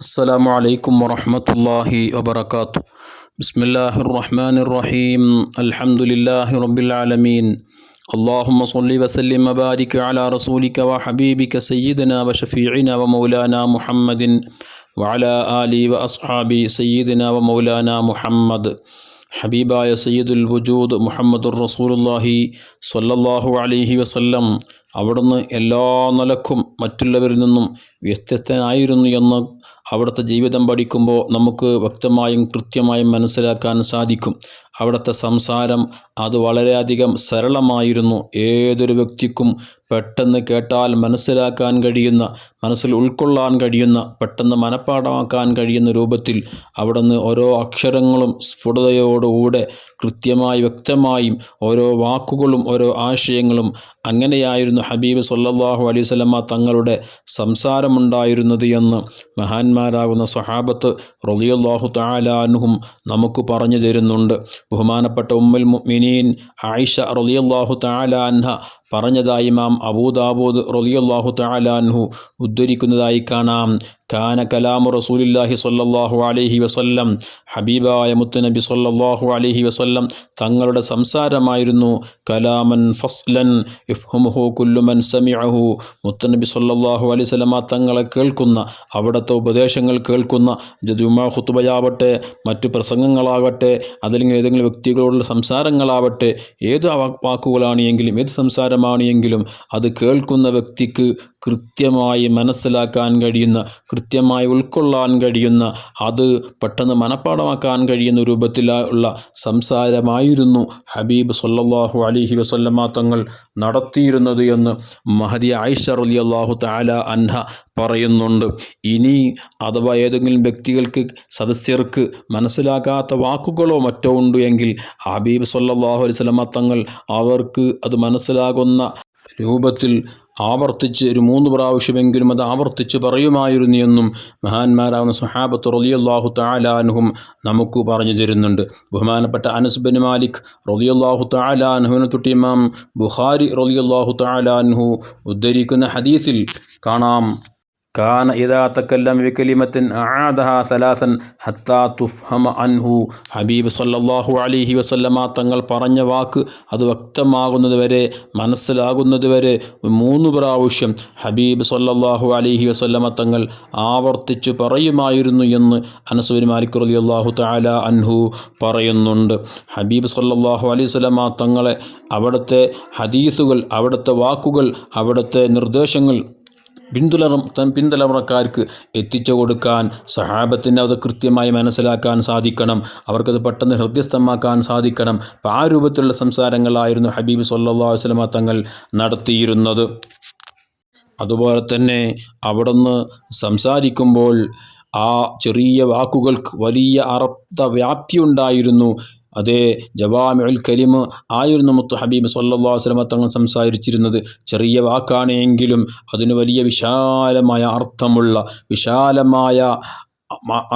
السلام عليكم ورحمة الله وبركاته بسم الله الرحمن الرحيم الحمد لله رب العالمين اللهم صل وسلم وبارك على رسولك وحبيبك سيدنا وشفيعنا ومولانا محمد وعلى آله وأصحابه سيدنا ومولانا محمد ഹബീബായ സയ്യിദുൽ വജൂദ് മുഹമ്മദുർ റസൂലുള്ളാഹി സ്വല്ലല്ലാഹു അലൈഹി വസല്ലം അവിടുന്ന് എല്ലാ നിലക്കും മറ്റുള്ളവരിൽ നിന്നും വ്യത്യസ്തനായിരുന്നു എന്ന് അവിടുത്തെ ജീവിതം പഠിക്കുമ്പോൾ നമുക്ക് വ്യക്തമായും കൃത്യമായും മനസ്സിലാക്കാൻ സാധിക്കും. അവിടുത്തെ സംസാരം അത് വളരെയധികം സരളമായിരുന്നു. ഏതൊരു വ്യക്തിക്കും പെട്ടെന്ന് കേട്ടാൽ മനസ്സിലാക്കാൻ കഴിയുന്ന മനസ്സിൽ ഉൾക്കൊള്ളാൻ കഴിയുന്ന പെട്ടെന്ന് മനഃപ്പാടമാക്കാൻ കഴിയുന്ന രൂപത്തിൽ അവിടുന്ന് ഓരോ അക്ഷരങ്ങളും സ്ഫുടതയോടുകൂടെ കൃത്യമായി വ്യക്തമായും ഓരോ വാക്കുകളും ഓരോ ആശയങ്ങളും അങ്ങനെയായിരുന്നു ഹബീബ് സല്ലാഹു അലൈഹി വസല്ലമ തങ്ങളുടെ സംസാരമുണ്ടായിരുന്നത് എന്ന് മഹാന്മാരാകുന്ന സഹാബത്ത് റളിയല്ലാഹു താലാനുഹും നമുക്ക് പറഞ്ഞു തരുന്നുണ്ട്. ബഹുമാനപ്പെട്ട ഉമ്മുൽ മുഅ്മിനീൻ ആയിഷ റളിയല്ലാഹു താലാൻഹ പറഞ്ഞതായി മാം അബൂദാബൂദ് റളിയല്ലാഹു താലാൻഹു ഉദ്ധരിക്കുന്നതായി കാണാം. കാന കലാമു റസൂലില്ലാഹി സ്വല്ലല്ലാഹു അലൈഹി വസല്ലം ഹബീബായ മുത്തുനബി സ്വല്ലല്ലാഹു അലൈഹി വസല്ലം തങ്ങളുടെ സംസാരമായിരുന്നു കലാമൻ ഫസ്ലൻ ഇഫ്ഹുമുഹു കുല്ലുമൻ സമിഅഹു. മുത്തുനബി സ്വല്ലല്ലാഹു അലൈഹി വസല്ലമ തങ്ങളെ കേൾക്കുന്ന അവിടുത്തെ ഉപദേശങ്ങൾ കേൾക്കുന്ന ജുമാ ഖുത്ബയാവട്ടെ മറ്റു പ്രസംഗങ്ങളാകട്ടെ അതല്ലെങ്കിൽ ഏതെങ്കിലും വ്യക്തികളോടുള്ള സംസാരങ്ങളാവട്ടെ ഏത് വാക്കുകളാണ് എങ്കിലും ഏത് സംസാരമാണ് എങ്കിലും അത് കേൾക്കുന്ന വ്യക്തിക്ക് കൃത്യമായി മനസ്സിലാക്കാൻ കഴിയുന്ന കൃത്യമായി ഉൾക്കൊള്ളാൻ കഴിയുന്ന അത് പെട്ടെന്ന് മനഃപ്പാടമാക്കാൻ കഴിയുന്ന രൂപത്തിലുള്ള സംസാരമായിരുന്നു ഹബീബ് സല്ലാഹു അലിഹി വസല്ലമ തങ്ങൾ നടത്തിയിരുന്നത് എന്ന് മഹദി ആയിഷ അള്ളാഹു താല അൻഹ പറയുന്നുണ്ട്. ഇനി അഥവാ ഏതെങ്കിലും വ്യക്തികൾക്ക് സദസ്യർക്ക് മനസ്സിലാക്കാത്ത വാക്കുകളോ മറ്റോ ഉണ്ട് എങ്കിൽ ഹബീബ് സല്ലാഹു അലൈഹി വസല്ലമ തങ്ങൾ അവർക്ക് അത് മനസ്സിലാകുന്ന രൂപത്തിൽ ആവർത്തിച്ച് ഒരു മൂന്ന് പ്രാവശ്യമെങ്കിലും അത് ആവർത്തിച്ച് പറയുമായിരുന്നു എന്നും മഹാന്മാരാവുന്ന സഹാബത്ത് റളിയല്ലാഹു താലാനുഹും നമുക്ക് പറഞ്ഞു തരുന്നുണ്ട്. ബഹുമാനപ്പെട്ട അനസ് ബിൻ മാലിക് റളിയല്ലാഹു താലാനുഹുവിനെ തൊട്ട് ഇമാം ബുഖാരി റളിയല്ലാഹു താലാനുഹു ഉദ്ധരിക്കുന്ന ഹദീസിൽ കാണാം. കാന ഇദാ തക്കല്ലം വികലിമത്തിൻ അആദഹ സലാസൻ ഹത്താ തുഫ്ഹമ അൻഹു. ഹബീബ് സല്ലല്ലാഹു അലൈഹി വസല്ലമ തങ്ങൾ പറഞ്ഞ വാക്ക് അത് വ്യക്തമാകുന്നത് വരെ മനസ്സിലാകുന്നത് വരെ മൂന്ന് പ്രാവശ്യം ഹബീബ് സല്ലല്ലാഹു അലൈഹി വസല്ലമ തങ്ങൾ ആവർത്തിച്ചു പറയുമായിരുന്നു എന്ന് അനസുബിൻ മാലിക് റളിയല്ലാഹു തആല അൻഹു പറയുന്നുണ്ട്. ഹബീബ് സല്ലല്ലാഹു അലൈഹി വസല്ലമ തങ്ങളെ അവിടുത്തെ ഹദീസുകൾ അവിടുത്തെ വാക്കുകൾ അവിടുത്തെ നിർദ്ദേശങ്ങൾ പിന്തുലറ പിന്തലമുറക്കാർക്ക് എത്തിച്ചു കൊടുക്കാൻ സഹാബത്തിന് അത് കൃത്യമായി മനസ്സിലാക്കാൻ സാധിക്കണം അവർക്കത് പെട്ടെന്ന് ഹൃദ്യസ്ഥമാക്കാൻ സാധിക്കണം. അപ്പം ആ രൂപത്തിലുള്ള സംസാരങ്ങളായിരുന്നു ഹബീബ് സല്ലാ വസ്ലമ തങ്ങൾ നടത്തിയിരുന്നത്. അതുപോലെ തന്നെ അവിടുന്ന് സംസാരിക്കുമ്പോൾ ആ ചെറിയ വാക്കുകൾക്ക് വലിയ അർത്ഥ വ്യാപ്തി ഉണ്ടായിരുന്നു. അതേ ജവാമിഉൽ കലിമ് ആയിരുന്നു മുത്ത് ഹബീബ് സല്ലാ വസ്ലമ തങ്ങൾ സംസാരിച്ചിരുന്നത്. ചെറിയ വാക്കാണ് എങ്കിലും അതിന് വലിയ വിശാലമായ അർത്ഥമുള്ള വിശാലമായ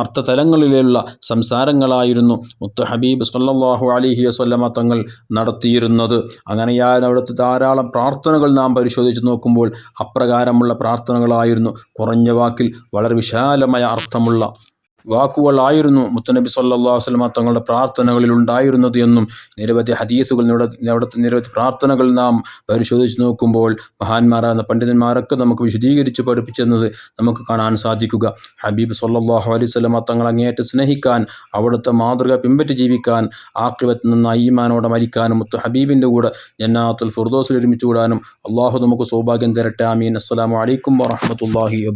അർത്ഥതലങ്ങളിലുള്ള സംസാരങ്ങളായിരുന്നു മുത്ത് ഹബീബ് സല്ലാഹു അലിഹി വസ്ലമ തങ്ങൾ നടത്തിയിരുന്നത്. അങ്ങനെയാൽ അവിടുത്തെ ധാരാളം പ്രാർത്ഥനകൾ നാം പരിശോധിച്ച് നോക്കുമ്പോൾ അപ്രകാരമുള്ള പ്രാർത്ഥനകളായിരുന്നു. കുറഞ്ഞ വാക്കിൽ വളരെ വിശാലമായ അർത്ഥമുള്ള വാക്കുകളായിരുന്നു മുത്തനബി സല്ലാ വസ്ലമ തങ്ങളുടെ പ്രാർത്ഥനകളിൽ ഉണ്ടായിരുന്നത് എന്നും നിരവധി ഹദീസുകൾ നിരവധി പ്രാർത്ഥനകൾ നാം പരിശോധിച്ച് നോക്കുമ്പോൾ മഹാന്മാരാകുന്ന പണ്ഡിതന്മാരൊക്കെ നമുക്ക് വിശദീകരിച്ച് പഠിപ്പിച്ചെന്നത് നമുക്ക് കാണാൻ സാധിക്കുക. ഹബീബ് സല്ലാഹു അലൈഹി സ്വലമ തങ്ങൾ അങ്ങേയറ്റം സ്നേഹിക്കാൻ അവിടുത്തെ മാതൃക പിൻപറ്റി ജീവിക്കാൻ ആക്രിവത്ത് നിന്ന് അയ്യമാനോടെ മരിക്കാനും മുത്തു ഹബീബിന്റെ കൂടെ ജന്നാത്തുൽ ഫുർദോസിൽ ഒരുമിച്ച് കൂടാനും അള്ളാഹു നമുക്ക് സൗഭാഗ്യം തരട്ടെ. ആമീൻ. അസ്സലാമു അലൈക്കും വറഹമത്തല്ലാഹി